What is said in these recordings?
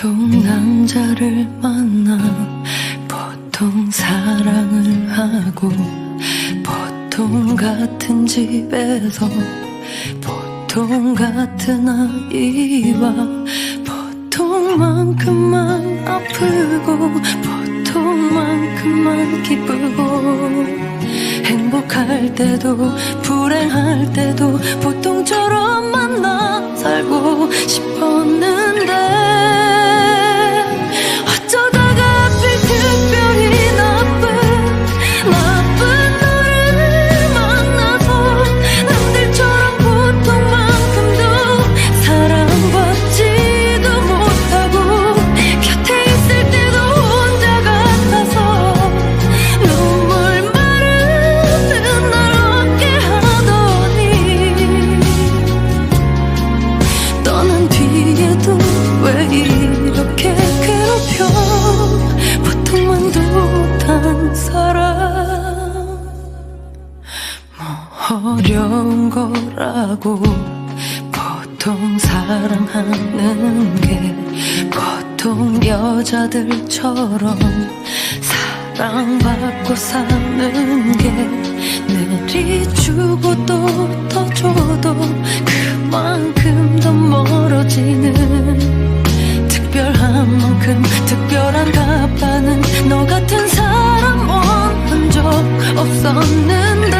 보통 남자를 만나 보통 사랑을 하고 보통 같은 집에서 보통 같은 아이와 보통만큼만 아프고 보통만큼만 기쁘고 행복할 때도 불행할 때도 보통처럼 만나 살고 싶어 어려운 거라고 보통 사랑하는 게 보통 여자들처럼 사랑받고 사는 게 내리주고 또 더 줘도 그만큼 더 멀어지는 특별한 만큼 특 별한 가 판은 너 같은 사람 원한 적 없었는데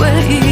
回忆。